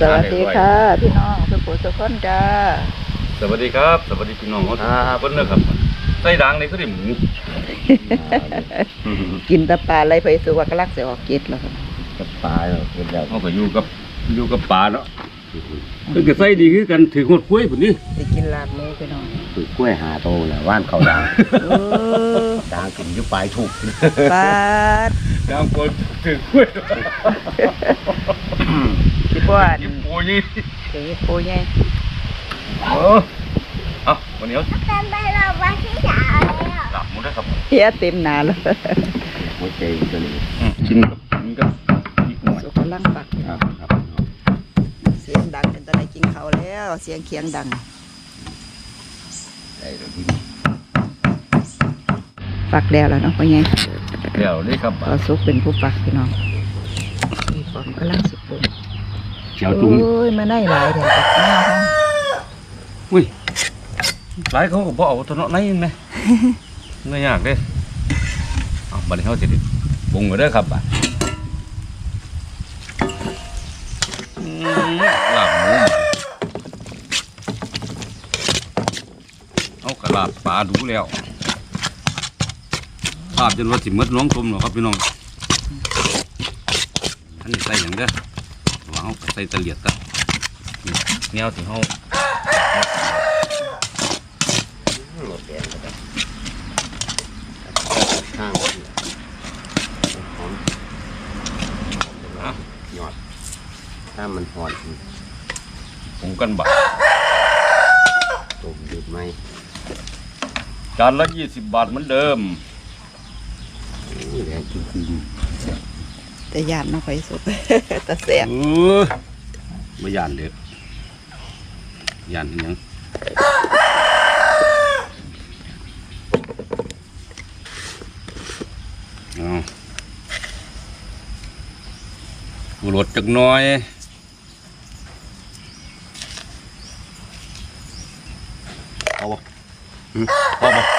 สวัสดีค่ะ พี่น้องสุขุสุขคนจ้าสวัสดีครับ สวัสดีพี่น้องเขาทุกคนนะครับไส้ดังนี่ก็ได้หมูกินแตะปลาอะไรไปสุวรรณลักษณ์เสียออกกิดแล้วครับกับปลาเรากินแล้วเขาก็อยู่กับอยู่กับปลาเนาะเพิ่นก็ไส้ดีคือกันถือหดคุ้ยพุ่นนี่ไปกินลาบหมูพี่น้องคือกล้วยหาโตแหละว่านเขาดังโอ้ดังขึ้นอยุปลายถูกปลาดดังคนถือคุ้ย สิบ่อันยิ้มปูนี่ถือปูใหญ่เออเอาวันนี้เอาเป็นไปเราวันที่สามแล้วหลับหมดแล้วครับเฮียเต็มหนาแล้วหัวใจตัวนี้อืมกินกับกินกับอีกหน่อยสุกำลังปักครับครับเสียงดังเป็นตะไดกินเขาวแล้ว เสียงเคียงดังได้เลยที่ปักแล้วแล้วเนาะพ่อใหญ่เดี๋ยวนี่ครับ พอสุกเป็นผู้ปักพี่น้องมีความกำลังสุกปุ่น เจียวจุ้งโอ้ยมาได้หลายเดี๋ยวปักหน้าห้องอุ้ยหลายเขาก็บ่เอาตัวเนาะไหนเห็นไหมไม่ยากเด้เอาบัดนี้เขาสิได้ปรุงกันเด้อครับบัดอืมลาบหมูเอากระลาบปลาดูแล้วลาบจนว่าสิหมดน้องตุ่มหรอกครับพี่น้องอันนี้ใส่อย่างเด้อว่า เอาใส่ตะเลียดตะนี่แนวที่เขาหมดแดงก็ได้ข้างหอมหยอด ถ้ามันหอนปรุงกันบะตุ่มดืดไหมจานละยี่สิบบาทเหมือนเดิมนี่แหละจริง แต่ยานเนาะไปสุกแต่แสบเออไม่ยานเด็ดยานอีหยังเอากูรสจักหน้อย เอาบ่หืมเอาบ่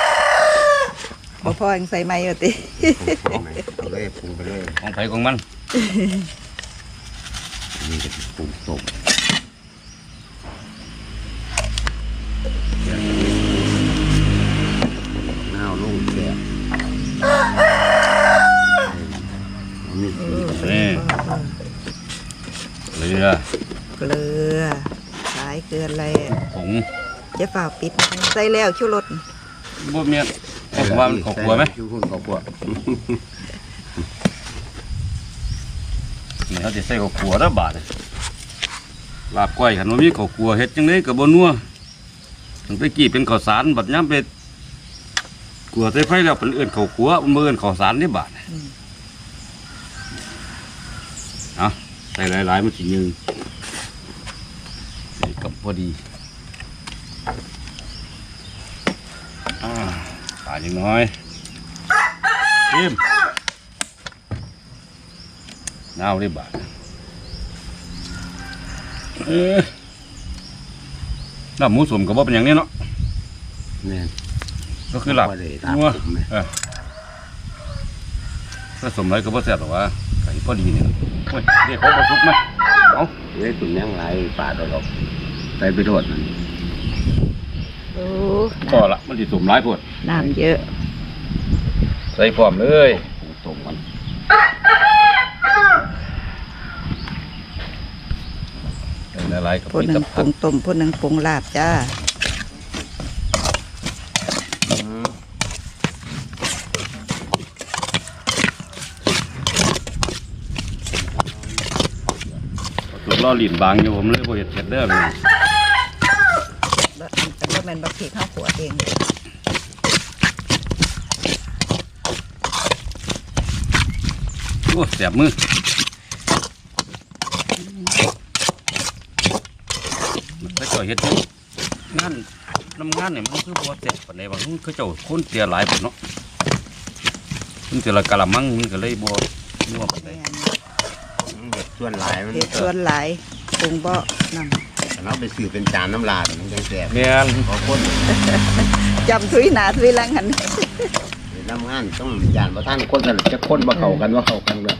บ่พ่อยังใส่ไม้อยู่ติเอาเลยปรุงไปเลยของไผของมันนี่จะปรุงต้มน้าวลงแซ่บนี่นี่เรือเกลือสายเกลืออะไรผงจะฝ่าปิด ใส่แล้วชูรสบ่เมียน เอาว่ามันขอบครัวไหมชูหุ่นขอบครัวนี่เขาจะใส่ข้าวคั่วแล้วบาดเลยลาบก้อยขันว่ามีข้าวคั่วเฮ็ดจังไดก็บ่นัวถึงไปกี้เป็นข้าวสารบัดย้ำเป็ดกัวใส่ไฟแล้วเป็นเอื่นข้าวคั่วมันบ่เอื่นข้าวสารนี่บาดเอาใส่หลายๆมันสิยืนนี่กับพอดีอ่า ปาดอีกหน้อยชิมน้าวได้บาดเออน้ำหมูสมก็บ่เป็นอย่างนี้เนาะแม่นก็คือหลับบ่ได้ลาบนัวผมไหมเออถ้าสมไรก็บ่แซ่บหรอกว่าไก่พอดีนี่นะโอ้ยเรียกเขาบ่ทุกไหมเอาเอ้ยตุ่มยังไรปลาดอกใส่ไปโทษมันโอ้พอละ มันสิสมหลายโพดน้ำเยอะ ใส่พร้อมเลยปรุงต้มมันใส่หลายๆกับผู้มีหนึ่กังบปผัรุกงต้มผู้หนึ่งปรุงลาบจ้าสุดล่อหลินบางอยู่ผมเลยบ่เฮ็ดเสร็จเด้อพี่แล้วอันแต่ว่า มันบักพริกข้าวขัวเองโอ้แซ่บมือถ้าเจ้าเฮ็ดอยู่งานน้ำงานเนี่ยมันคือบ่แซ่บปานใดบางมันคือเจ้าคนเตียหลายพุ่นเนาะมันเตียละกะละมังมันก็เลยบ่นัวปานใดเด็ดส่วนหลายมันเห็ดส่วนหลายปรุงบ่นั่น เราไปซื้อเป็นจานน้ำลายมันจังแซ่บแม่นพอคนจำทุยหนาทุยหลังหันน้ำงานต้องจานประท่านคนสลับจะคนมาเข้ากันว่าเข้ากันเลย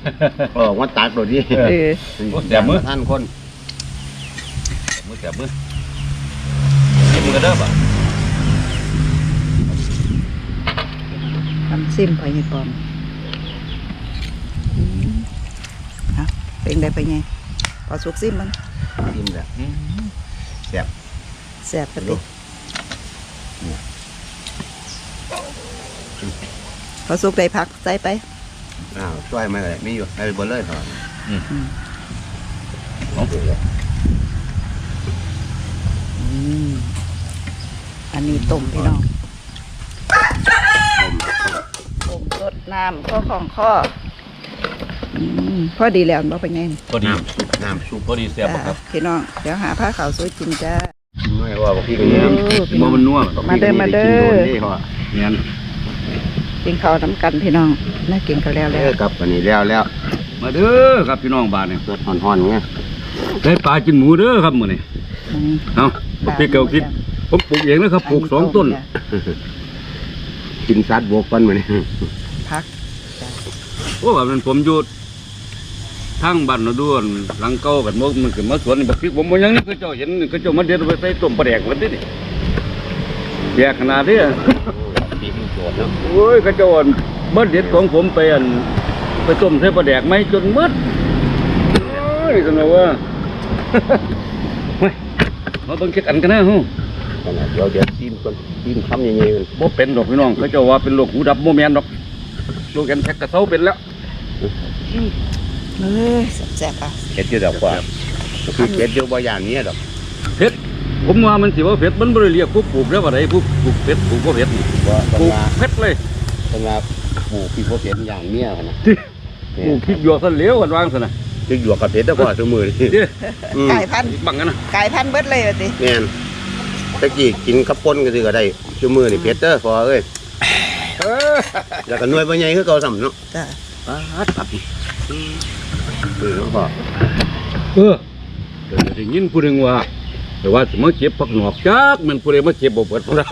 เออว่าตักโดดนี่เออจานประท่านคนแซ่บมือกินมือกันเด้อบ่น้ำซิมไปยี่ปอมอืมเอาเป็นได้ไปไงพอสุกซิมมันกินแบบ แซ่บกันดิพอสุกได้พักใส่ไป อ้าวช่วยมาเลยไม่อยู่ให้ไปบนเลยเถอะเอาอืมอันนี้ต้มพี่น้องต้มสดน้ำข้อของข้ออืม พอดีแล้วบ่เป็นไงนี่พอดีน้ำน้ำซุปพอดีแซ่บบ่ครับจ้าพี่น้องเดี๋ยวหาผ้าขาวสวยกินจ้า ไม่ว่าบอกพี่กันเนี่ยโอ้พี่บ่น้องมันนัวมาเด้อมาเด้อนี่เขาแม่นกินข้าวน้ำกันพี่น้องน่ากินข้าวแล้วเอแล้วอกับอันนี้แล้วแล้วมาเด้อครับพี่น้องบ้านนี่รสห่อนๆไงได้ปลากินหมูเด้อครับมื้อนี้อืมเอาบ่พี่เก่าคิด ผมปลูกเองนะครับปลูกสองต้นจ้ะกินซัดบวกกันมาเนี่ยพักโอ้ว่ามันผมอยู่ ทางบ้านนาด้วนหลังเก่ากันบ่มันขึ้นมาสวนนี่บักพริกผมบ่ยังนี่คือเจ้าเห็นคือเจ้ามาเด็ดเอาไปใส่ต้มปลาแดกมันดิแยกขนาดนี้อะปีมันโจดเนาะโอ้ยกระโจนเมื่อเด็ดของผมไปอันไปต้มใส่ปลาแดกไหมจนหมดโอ้ยสนุกว่าเฮ้ยมาเบิ่งเช็คอันกันนะฮู้ขนาดเดี๋ยวเดี๋ยวซีมก่อนซีมคำยังไงมันบ่เป็นดอกพี่น้องเขาเจ้าว่าเป็นโรคหูดับบ่แม่นดอกโรคแอนแทกกระเซาเป็นแล้ว เอ้ยแซ่บๆอะเผ็ดเยอะดอกกว่าคือเผ็ดเยอะบ่อย่างนี้ดอกเผ็ดผมว่ามันสิว่าเผ็ดมันบ่ได้เรียกผู้ปลูกแล้วว่าไดผู้ปลูกเผ็ดปลูกบ่เผ็ดนี่ว่าปลูกว่าเผ็ดเลยว่าปลูกพี่พ่อเผ็ดอย่างเนี้ยนะปลูกพริกหยวกซะเหลวกันวางซะนะจะหยวกกับเผ็ดได้พอสมือนี่เด้อืมไก่พันธุ์บังกันนะไก่พันธุ์เบิดเลยว่าติแม่นตะกี้กินข้าวปุ้นก็สิก็ได้สมือนี่เผ็ดเด้อพอเอ้ยเออแล้วก็หน่วยบ่ใหญ่คือเก่าซ้ำเนาะจ้ะปาดปับ เออพอเออเดี๋ยวได้ยินผู้หนึงว่า แต่ว่าสิมาเก็บผักหนอกจักมันผู้ใดมาเก็บบ่เบิดพุ่นล่ะ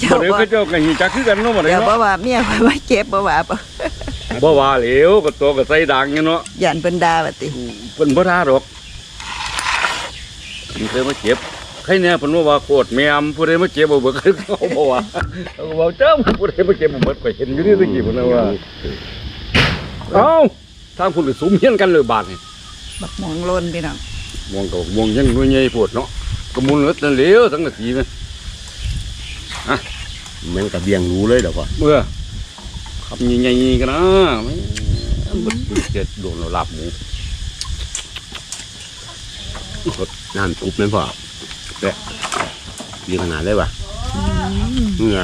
เจ้าบ่ได้ว่ก็เจ้าก็หิจักคือกันเนาะบ่ได้เจ้าบ่เนาะว่าเมียข่อยมาเก็บบ่ว่าบ่บ่ว่าเหลวก็ตัวก็ใส่ดังอยู่เนาะยันเพิ่นด่าว่าติเพิ่นบ่ท่าดอกมันเคยมาเก็บใครเนี่ยเพิ่นว่าว่าโคตรแม่มผู้ใดมาเก็บบ่เบิดเขาบ่ว่าเขาก็บอกเจ้าผู้ใดมาเก็บบ่เบิดก็เห็นอยู่นี่ตะกี้พุ่นน่ะว่า เอ้าทางพุ่นก็สุมเฮียนกันเลยบาดนี่บักหมองโลนพี่น้องมองก็มองยังหน่วยใหญ่โพดเนาะก็มุนเหลือแต่เหลวสังกะสีนะเหมือนกับเบียงหนูเลยดอกพอเมื่อขับใหญ่ๆกันนะแม่งมันเจ็ดโดนเราลาบหมูน้ำซุปแม่นพอเด้ดีขนาดเลยว่ะเนื้อ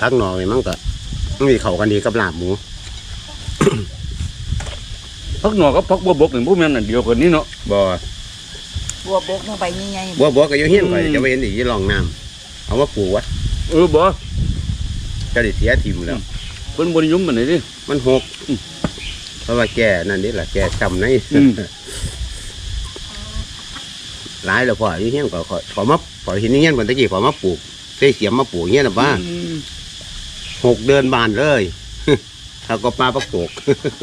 ทักหนอนี่มันก็มันมีเข้ากันดีกับลาบหมู พักหนอกับพักบัวบกนี่พวกแม่นอันเดียวกันนี่เนาะบ่บัวบกลงไปใหญ่ๆบัวบัวก็อยู่เฮียนข่อยอืมจะไปเห็นอีกที่ลองน้ำเอามาปลูกไวะเออบ่จะได้เสียทิมแล้วเพิ่นบ่นิยมมันไหนดิมันหกอืมเพราะว่าแกนั่นนี่แหละแกจำในอืมหลายแล้วพออยู่เฮียนก็ขอขอมาขอเห็นเฮียนวันตะกี้ขอมาปลูกใส่เสียมมาปลูกเฮียนนะบ้าอืมหกเดือนบานเลย ถ้าก็ปลาปักโกก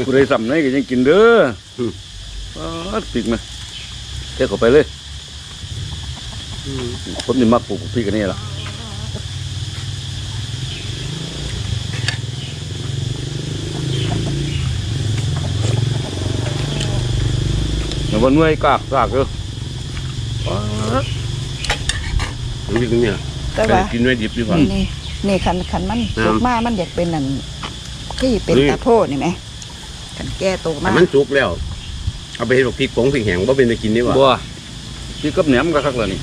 ผู้ใดสำไหนก็ยังกินเด้ออมปาดปิกมาเทเข้าไปเลยผมนี่มักปลูกพริกอันนี้ล่ะแต่ว่าหน่วยกากกากเด้อปาดมันอยู่ตรงเนี้ยแต่ว่ากินไว้ดิบดีกว่านี่นี่นี่คันคันมันครับสุกมามันอยากเป็นนั่น ที่เป็นนี่ตะโพดนี่ไหมคันแก้โตมาแต่มันสุกแล้ว เอาไปเห็ดพริกผงพริกแห้งบ่เป็นจะกินดีกว่าบัวพี่กับแหนมก็คักแล้วนี่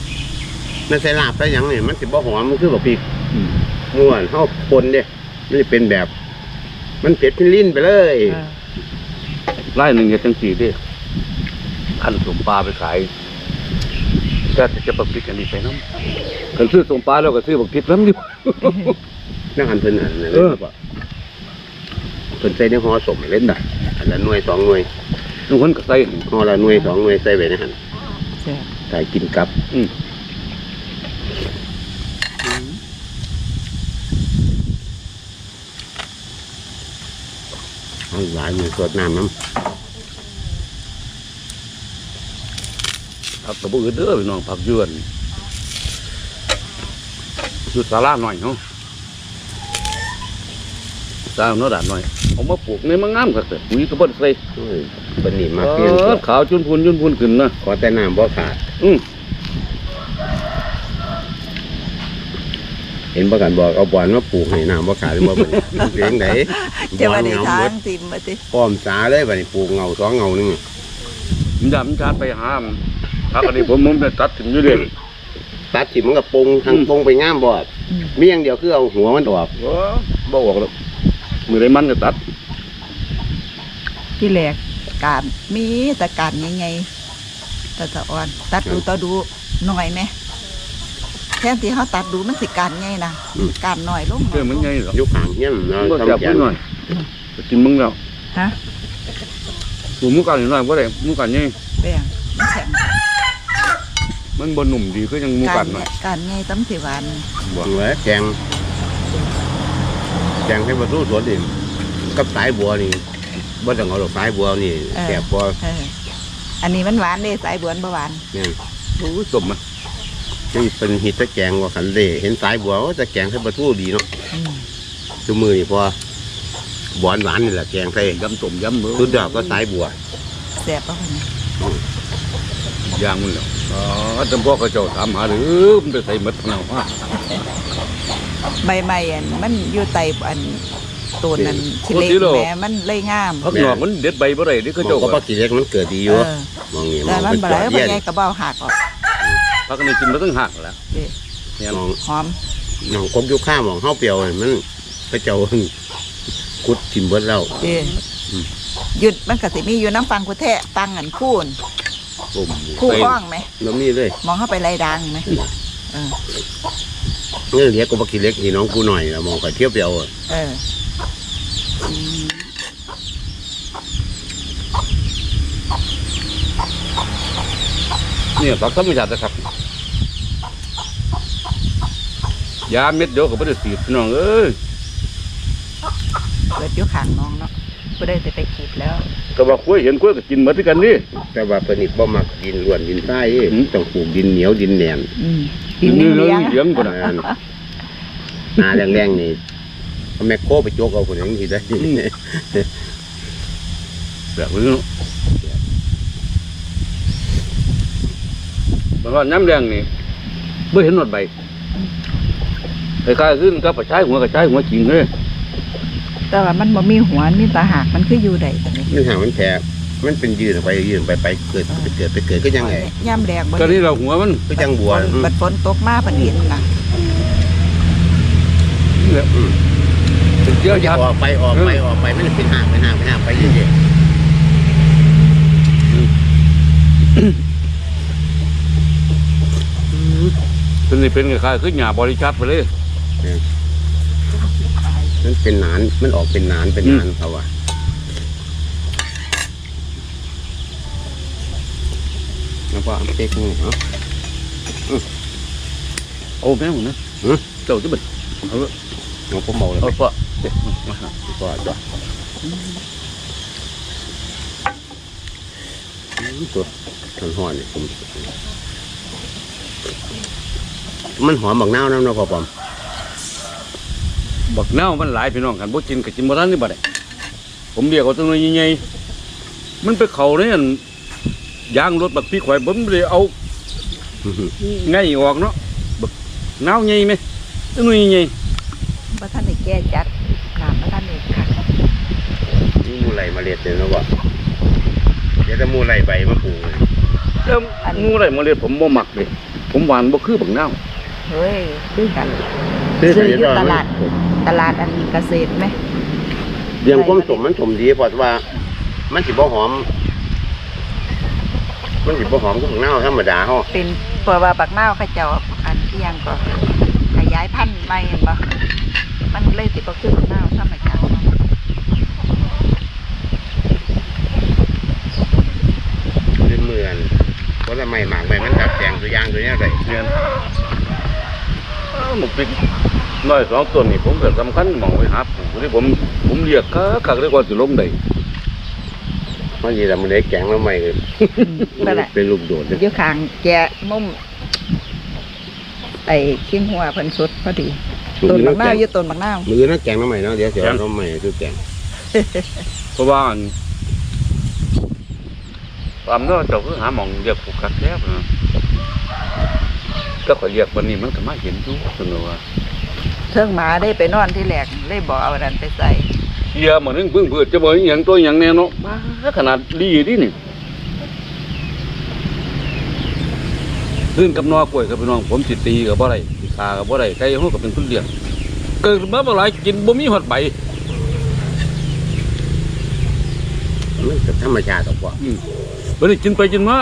นั่นใส่ลาบใส่หยังเนี่ยมันสิบ่หอมมันคือแบบพริกอืมม่วนเฮาปนเด้มันจะเป็นแบบ มันเผ็ดพิลิ้นไปเลยเออไล่หนึ่งเฮ็ดจังสี่เด้ขั้นสมปลาไปขายก็จะปักพริกอันนี้ไปน้ำคันซื้อสมปลาแล้วก็ซื้อบักพริกน้ำดินั่งหันเพิ่นอันนั้นเอเลยอครับ เพิ่นใส่ในห่อสมเล่นได้อันละหน่วยสองหน่วยทุกคนก็ใส่ห่อละหน่วยสองหน่วยใส่ไว้ในหันแซ่บใส่กินกับ อืมเอาหลายมือสดน้ำน้ผักกระบือเด้อพี่น้องผักยวนอยู่ศาลาหน่อยเนาะ ศาลาโนดาหน่อยเอามาปลูกในมังงามครับแต่ปุ๋ยก็บ่ได้ใส่โอ้ยบันนี้มาเอเปลี่ยนตัวอขาวจุนพูนจุนพูนขึ้นนะขอแต่น้ำบ่ขาด อืมเห็นบ่กันบอกเอาบอลมาปลูกให้น้ำบ่ขาดหรือบ่บัดนี้เสียงไหนจะบอว่าลได้เงาทาเบิงดติมมาติป้อมสาเลยบัดนี้ปลูกเงาสองเงาหนึงมันยามชาติไปหามผักอันนี้ผมผมจะตัดถึงอยู่เรื่อยตัดสิมันก็ปงทางอืมปงไปงามบอดมีอย่างเดียวคือเอาหัวมันออกว้าบ่ออกแล้ว มือได้มันก็ตัด ที่แหลกการมีแต่การใหญ่ๆแต่ตะอ่อน ตัดดูต่อดูหน่อยไหมแทนที่เขาตัดดูมันสิการใหญ่นะการหน่อยลงเพื่อมันไงหรอกยุคหางเฮี้ยนเนาะก็ทำจับแกนินดหน่อยจะกินมึงแล้วฮะสูหมูกันนิดหน่อยบ่ได้หมูกันนี่แบ่งมันแข็งมันบ่หนุ่มดีคือยังหมูกากัรนหน่อยการใหญ่ตั้มสิหวานบ่หัวแกงแกง ให้ประตูสวนดิกับสายบัวนี่บ่ต้องเอาดอกสายบัวนี่แสบบ่เอออันนี้มันหวานเด้สายบวนบ่หวานเนี่ยโอ้ยสมอะนี่เป็นฮิตตะแกงว่าขันเล่เห็นสายบัวว่าตะแกงให้ประตูดีเนาะอืมทุกมือนี่พอหวานหวานนี่แหละแกงใส่ยำต้มยำเบิ่สุดยอดก็สายบัวแซ่บป่ะคนนี้ย่างมันแล้วอ๋อจำพวกเขาเจ้าถามหาหรือมันไปใส่หมดเนาะว่า ใบไม้อันมันอยู่ใต้อันต้นนั้นชิเล็กแหม่มันเลยงามพักหนอกมันเด็ดใบบ่ได้นี่เขามอเจ้างก็ก็ปักกี่เล็กมันเกิดดีอเอยู่อมองนี่มแต่องมันเป็นบ่จอได้ดบ่เยี่ยนใหญ่กระเบ้าหักออกพักอันนี้กินมาตั้งหักแล้วเด้เนี่ยมองหอมมองกบอยุข้ามองเข้าเปรียวนี่มันพระเจ้ากุดทิมเบิดแล้วเด้หยุดมันก็สิมีอยู่น้ำฟังกุแทะฟังอันคูนผมคู่ไปข้องไหมแล้วมีเลย มองเข้าไปไรดังไหม เออเงี้ยเลี้ยกบปักกี่เล็กนี่น้องกูหน่อยนะมองไปเที่ยวเปรียวอะเอออืมเนี่ยผักธรรมชาตินะครับยาเม็ดเดียวก็บ่ได้สีดพี่น้องเอ้ย เกิดอยู่ข้างน้องเนาะ ก็ได้แต่ไปขีดแล้วก็ว่าคุยเห็นคุยก็กินหมดด้วยกันนี่ แต่ว่าเพิ่นนี่บ่มักดินล้วนดินทรายเอ้ยอืม ต้องปลูกดินเหนียวดินแหนนอืมกินเลี้ยงเลี้เลี้ยยงงเลี้ยงก็ได้นั่นหนาแรงๆนี่เอาแม่โคไปโจกเอาคนอย่างนี้ได้แบบนี้เนาะบางวันน้ำแดงนี่ไม่เห็นหนวดใบคล้ายๆขึ้นกับปลาชายหัวกระชายหัวจริงเลย แต่ว่ามันบ่มีหัวมีตาหักมันคืออยู่ได้ตรงนี้มันหางมันแผลมันเป็นยืนออกไปยืนไปไปเกิดไปเกิดไปเกิดก็ยังไงย่ำแดงบ่ก็นี่เราหัวมันก็ยังบัวฝนบัดฝนตกมาเพิ่นเห็นน่ะนี่แหละเป็นเจ้าจะยาออกไปออกไปออกไปมันเป็นห่างเป็นห่างเป็นห่างไปเรื่อยเป็นนี่เป็นคล้ายๆขึ้นหยาบริชัดไปเลยๆ มันเป็นหนาน มันออกเป็นหนานเป็นหนานเขาอะแล้วก็เป๊กนี่เนาะโอ้แม่หมดนะหือเจ้าจะเป็นเอาเถอะน้องผมเมาเลยเอาปะเด็กก็จ้ะตัวทนหอนนี่ผมมันหอมบักนาวน้ำเนาะพ่อปอม บักเน่ามันหลายพี่น้องกันบ่กินกับกินบ่ทันนี่บัดนี้ผมเรียกเอาตัวน้อยใหญ่ๆมันไปเข้าในอันยางรถบักพี่ข่อยผมเลยเอาไงออกเนาะแบบหนาวใหญ่ไหมตัวนุ่ยใหญ่บ่ทันได้แก้จัดน้ำบ่ทันได้คักนี่มูไหลมาเลียดเนี่ยเนาะบ่เดี๋ยวจะมูไหลใบมาปลูกเลยแล้วงูอะไรมาเรียกผมบ่มักเลยผมหวานบ่คือบักนาวเฮ้ยคือกัน ซื้อซื้อใส่อยู่ดอกตลาด ตลาดอันเกษตรไหมเรื่องความสมมันสมดีเพราะว่า มันสิบ่หอม มันสิบ่หอมก็บักนาวธรรมดาเฮาเป็นเพราะว่าบักนาวเขาเจ้าอันเที่ยงก็ขยายพันธุ์ใหม่เห็นบ่มันเลยสิบ่คือบักนาวธรรมชาติเนาะเป็นเหมือนเพราะละไม่หมากใบมันดัดแจงตัวอย่างตัวเนี้ยได้เรียนเอ้าหมกปิก น้อยสองต้นนี่ผมก็สำคัญหมองไว้หาปลูกนี่ผมผมเรียกคักๆเลยกว่าสิลงได้มันดีแต่มันได้แกงแล้วใหม่เลยนั่นแหละเป็นลูกโดดเลยอยู่ข้างแกะมุมไอ้ขิงหัวเพิ่นสุดพอดีต้นบักนาวอยู่ต้นบักนาวมือนั่นแกงแล้วใหม่เนาะเดี๋ยวเสียน้ำใหม่คือแกงเพราะว่าอันความเนาะเจ้าคือหาหมองเรียกผูกกัดแท้นะก็ขอยเรียกวันนี้มันก็มาเห็นอยู่สนุกว่า เทิงหมาได้ไปนอนที่แหลกเลยบ่เอาอันนั้นไปใส่เฮียเหมือนนึงเพิ่งเปิดจะบอกอหย่างตัวอหย่างแน่เนาะมาขนาดลีดินี่ขึ้นกับนอกล้วยกับพี่น้องผมสิตีกับบ่ได้สิขากับบ่ได้ไก่เฮาก็เป็นคนเลี้ยงเกิดมาบ่หลายกินบ่มีฮอดใบมันก็ธรรมชาติออกว่าอืมวันนี้กินไปกินมา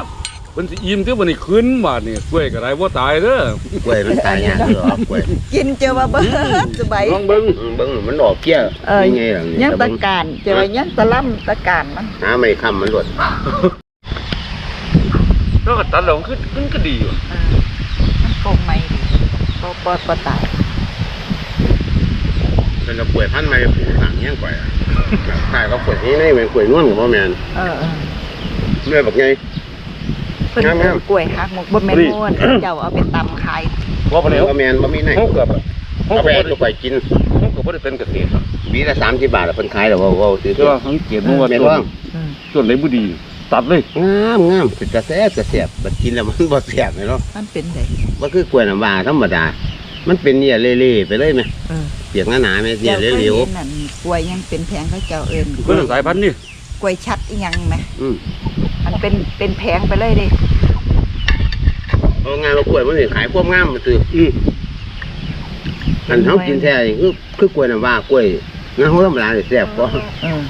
วันสิอิ่มเด้อวันนี้คืนบาดนี่กล้วยก็ได้บ่ตายเด้อกล้วยมันตายยากเลยหรอกล้วยกินเจอว่าเบิดสบายลองเบิ่งอืมเบิ้งมันออกเกี้ยเออยังไงล่ะยังแต่ตะเบิ่งการเจอว่ายังตะล่ำตะการมันหาไม่ค้ำมันหลดแล้วก็ตัดแล้วมันคือมันก็ดีอยู่เออมันคงไม่ดีบ่บ่บ่ตายเป็นกระป่วยพันธุ์ไม่ผูกหนังยังกว่าใช่ก็ป่วยนี้นี่เป็นป่วยนวลกับพ่อแมนเออเออเมื่อแบบไงเพิ่นงามๆปลูกกล้วยหักหมกบ่แม่นม่วนเจ้าเอาไปตำขายว่าบ่ได้พ่อแมนบ่มีไหนเฮากับเฮาเอาก็ไปบ่ให้ได้ลูกไปกินเฮาก็บ่ได้เป็นเกษตรวีละสามสิบบาทละเพิ่นขายแล้วว่าว่าซื้อแต่ว่าสังเกตมันว่าแม่นต้นว่าอืมต้นไหนบ่ดี ตัดเลยงามงามเป็นกระแสกระแสบบัดกินแล้วมันบ่แสบเลยเนาะมันเป็นไดมันคือกล้วยน้ำว้าธรรมดา มันเป็นเนี่ยเล่ๆไปเลยไหมเออเปียกหนาๆไหมเนี่ยเจ้าเคยเหลวเห็นนั่นกล้วยยังเป็นแผงเขาเจ้าเอิ้นคนละสายพันธุ์นี่กล้วยชัดอีหยังไหมๆอื มมันเป็นเป็นแผงไปเลยเดิเอางานมากล้วยมันสิขายควบงามมันคืออืออันเฮากินแท้นี่คือคือกล้วยน้ำว้ากล้วยงั้นเฮาธรรมดาสิแซ่บกว่า เออ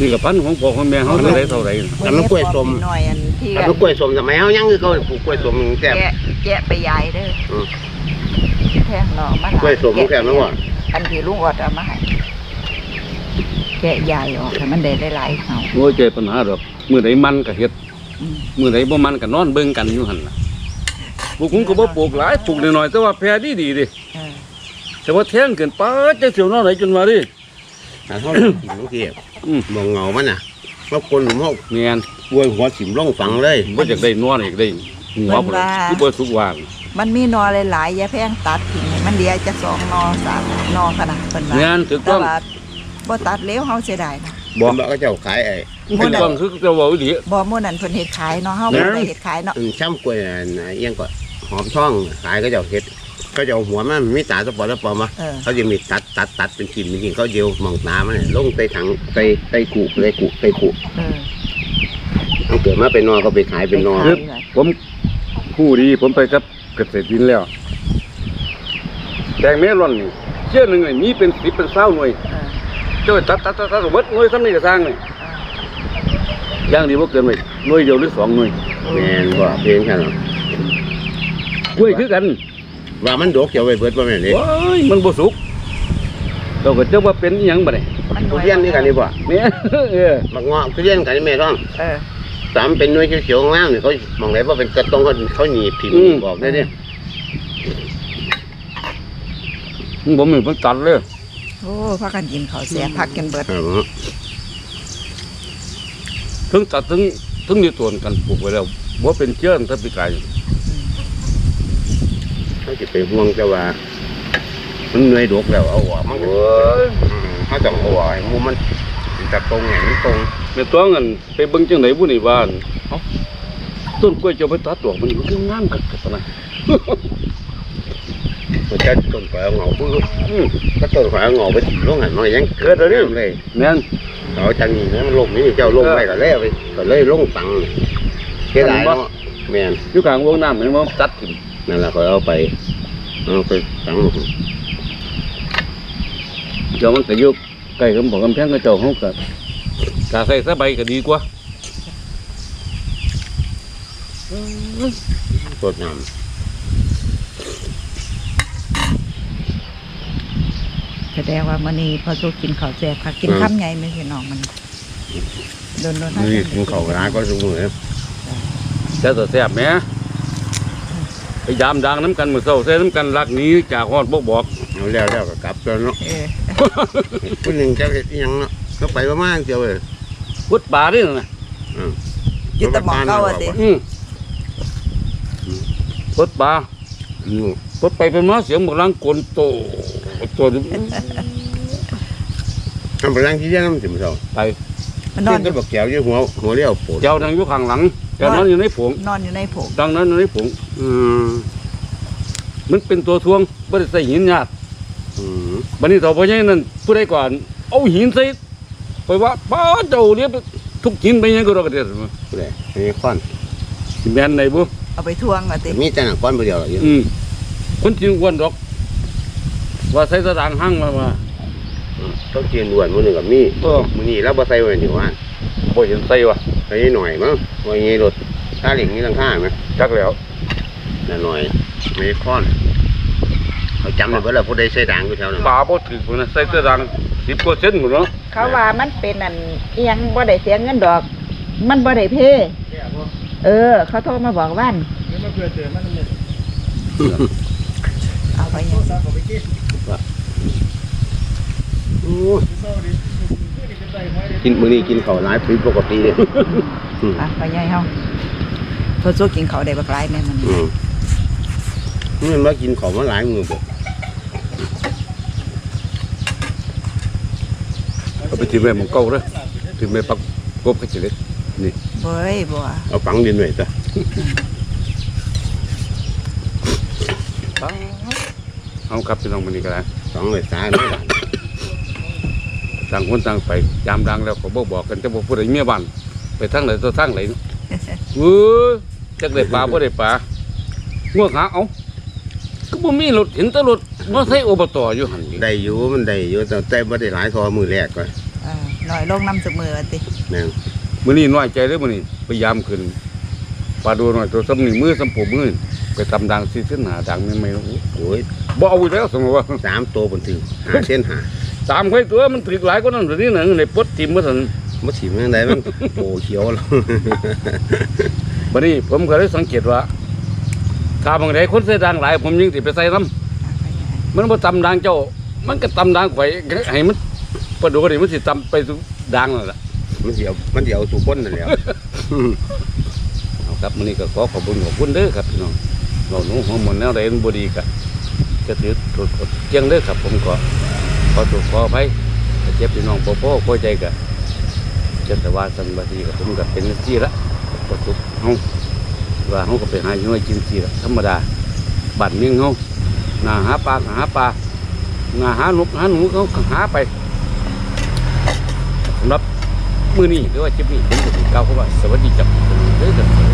นี่ก็พันธุ์ของพ่อของแม่เฮาเท่าใดเท่าใดแต่มันกล้วยส้ม หน่อยอันที่อันมันกล้วยสมสมัยเฮายังคือเขาปลูกกล้วยสมแซ่บ แกะแกะไปยายเด้ออม แทงหน่อมาหลากล้วยสมแซ่บนะว่าอันที่ลุงอดเอามาให้แกะยายออกให้มันได้หลายๆเฮาโอ้ยเจอปัญหาดอกมื้อใดมันก็เฮ็ดอืมมื้อใดบ่มันก็นอนเบิ่งกันอยู่หั่นน่ะพวกผมก็บ่ปลูกหลายปลูกน้อยๆแต่ว่าแพรดีดีๆดิเออแต่ว่าแท้งเกินไปจะเสียวนอนไหนจนว่าดิถ้าเฮากินบางทีอืมมองเงามันน่ะว่าคนหลุมเฮาแม่นกล้วยหัวสิมล่องฝังเลยบ่อยากได้นอนอีกได้หัวพุ่นคือบ่สุกว่างมันมีหนอหลายๆอย่าแพงตัดทิ้งให้มันเหลือจะสองหนอสามหนอขนาดเพิ่นว่าแม่นถูกแต่ต้องว่าบ่ตัดแล้วเฮาเสียดายนะ บ่บอกก็เจ้าขายไอ้ถูกต้องคือจะเว้าอีหลีบ่มื้อนั้นเพิ่นเฮ็ดขายเนาะเฮาบ่ได้เฮ็ดขายเนาะอืมช้ำกล้วยอันไหนเอียงก็หอมท่องขายก็เจ้าเฮ็ดก็จะเอาหัวมันมีตาสปอร์ตสปอร์ตมา เออ เขาจะมีตัดตัดตัดเป็นชิ้นเป็นชิ้นเขาเดียวมองตามันเนี่ยลงใส่ถังใส่ใส่กุใส่กุใส่กุเออเอาเกิดมาเป็นนอก็ไปขายเป็นนอไปขายเลยผมผู้ดีผมไปกับเกษตรดินแล้ว แตงเมลอนนี่เชื่อหนึ่งนี่มีเป็นสิบเป็นเศร้าหน่วย เออ เจ้าตัดตัดตัดตัดเบิดหน่วยซ้ำนี่ก็สร้างนี่อย่างดีบ่เกินไปหน่วยเดียวหรือสองหน่วยแม่นบ่เพียงแค่นั้นกล้วยคือกันว่ามันดกเกี่ยวไปเบิดบ่แม่นเด้ว้ายมันบ่สุกเราก็เจ้าว่าเป็นอิหยังบ่ได้มันหทุน่วยเรียนนี่กันนี่บ่เนี่ยเออบักเงาะทุเรียนกันนี่แม่ท้องเออสามเป็นหน่วยเขียวๆงามนี่เขามองไหนว่าเป็นกระตรงเขาเขาหนีบพิมพ์บอกได้เด้ผมมีเพิ่นตัดเลย โอ้พากันกินข้าวแซ่บพักกันเบิดครับถึงตัดถึงถึงนี่ส่วนกันปลูกไว้แล้วบ่เป็นเชื้อถ้าปีกายเขาจะไปห่วงแต่ว่า มันหน่วยดกแล้วเอาออกมันก็โอ้ยอืมเขาต้องเอาออกให้หมูมันเป็นตะตรงไงมันตรงแม่ตัวงันไปเบิ่งจังไดบุนี่บ้านเอ้าต้นกล้วยเจะไปตัดดอกมันมันคืองามกักๆนะ มันจะต้นฝอยเอาเงาปุ๊บอืมก็ต้นฝอยเอาเงาไปถิ่มลงหันมันยังเกิดอะไรเลยแม่นเอาทางนี้นะมันลงนี่เจ้าลงไปก็แล้วไปก็เลยลงตังเสียดายเนาะแม่นอยู่กลางวงน้ำเห็นบ่ตัดขึ้นนั่นแหละก็เอาไปเอาไปตังเดี๋ยวมันก็อยู่ใกล้กับบ่กำแพงกระเจ้าเฮาก็กาใส่สบายก็ดีกว่าสดน้ แสดงว่ามื้อนี้พอสู้กินข้าวแซ่บพักกินคำใหญ่ไม่ใช่น้องมันโดนๆำนี่มันเขาร้านก็สูงเลยแต่ตัวแซ่บแหมพยายามดังน้ำกันมื้อเช้าใส่น้ำกันรักหนี้จากฮอดบ่บอกเอาแล้วแล้วก็กลับแล้วเนาะเออผู้หนึ่งเจ้าเฮ็ดอิหยังเนาะก็ไปประมาณเดียวเลยพุดปลาด้วยนะอืมยึดแตะมองเก่าอะติอืมพุดปลาอืมพุดไปเป็นมาเสียงบักลังกลโต โตดิทำไปล้างที่เรียนน้ำจิ้มเท่าไปมันนอนอก็ยู่บอกแก้วอยู่หัวหัวเลี้ยวปวดเจ้าทางอยู่ข้างหลังเจ้านั้นอยู่ในผง นอนอยู่ในผงดังนั้นอยู่ในผงอืมมันเป็นตัวทวงบ่ได้ใส่หินหยาดอืมบัดนี้ต่อไปนี้นั่นผู้ใดก่อน เอาหินใส่ไปว่าป้าเจ้าเนี่ยทุกหินไปยังก็รอกระเดียดผู้ใดนี่ค้อนสิแม่นไหนบ่เอาไปทวงอะติแต่มีแต่หนังก้อนผู้เดียวหรอกอยู่อืมคนจริงอ้วนดอก ว่าใส่สตางค์หั่งมาว่าต้องกินด่วนมื้อหนึงกับมีเออ มื้อนี้เราบ่ใส่ไว้นี่ว่าบ่เห็นใส่ว่ะใส่หน่อยมั้งว่าไงรถถ้าเหล็กนี่ตั้งค่าไหมจักแล้วน่ะหน่อยไม่ค้อนเขาจำได้เบ่ล่ะผู้ใดใส่ด่างอยู่แถวนั้นปลาบ่ถึกพุ่นนะใส่สตางค์10%พุ่นเนาะเขาว่ามันเป็นอันเอียงบ่ได้เสียเงินดอก มันบ่ได้เพเออ เขาโทรมาบอกว่านเอาไปยัง โอ้ยกินมื้อนี้กินข้าวหลายผิดปกติเลยอะไปยังเฮาเพิ่นสู้กินเขาวได้บักหลายแม่มันอืมนี่มากินของมาหลายมือบ่เอาไปทิ้งไว้หมองเก่าเด้อทิ้งไว้ปักกบให้สิเล็กเบ้ยบ่เอาฝังดินไว้ซะ เอาครับพี่น้องมื้อนี้ก็ได้ฝังไว้ซาเนาะต่างคนต่างไปยามดังแล้วก็บ่บอกกันจะบ่พูดอะไรเมียบ้านไปทางไหนตัวทางไหนเนาะเออจักได้ปลาบ่ได้ปลาง่วงหาเอาก็บ่มีรถเห็นแต่รถมอไซค์อบตอยู่หั่นนี่ได้อยู่มันได้อยู่แต่แต่บ่ได้หลายทอมือแรกก่อนเออหน่อยลงน้ำเสมอติแม่งมื้อนี้น้อยใจเด้อมื้อนี้พยายามขึ้นปลาดูหน่อยตัวซ้ำนี่มือซ้ำปูมือ ไปตำดังสิเส้นหาดังไม่ไม่รู้โอ้ยบ่เอาอีกแล้วสมมุติว่าสามตัวบนถือหาเส้นหาตามไว้ตัวมันถึกหลายกว่านั้นตัวนี้น่ะในปดทิ่มมาซั่นบ่สิมันได้มันโผเขียวแล้วบัดนี้ผมก็เลยสังเกตว่าถ้าบางใดคนใส่ดังหลาย ผมยิ่งสิไปใส่น้ำอะไปยังมันบ่ตำดังเจ้า มันก็ตำดังข่อยให้มันปลาดูนี่มันสิตำไปสู่ดังนั่นล่ะมันสิเอามันสิเอาสู่คนนั่นแหละเอาครับมื้อนี้ก็ขอขอบคุณขอบคุณเด้อครับพี่น้อง เราหนูหัวหมนแนวใดมันบดีก็จะถือโทษกดเจียงเด้อครับผมก็ขอโทษขออภัยถ้าเจ็บพี่น้องพ่อพ่อพอใจก็จะแต่ว่าสันบาทีกับผมก็เป็นที่ละก็ทุกเฮาว่าเฮาก็ไปหาอยู่ให้กินที่ละธรรมดาบ้านเมืองเฮาหน้าหาปลาหาปลาหน้าหาลูกหาหนูเขาหาไปสำหรับมือนี้หรือว่าคลิปนี้ผมก็สิกล่าวคำว่าสวัสดีครับเด้อ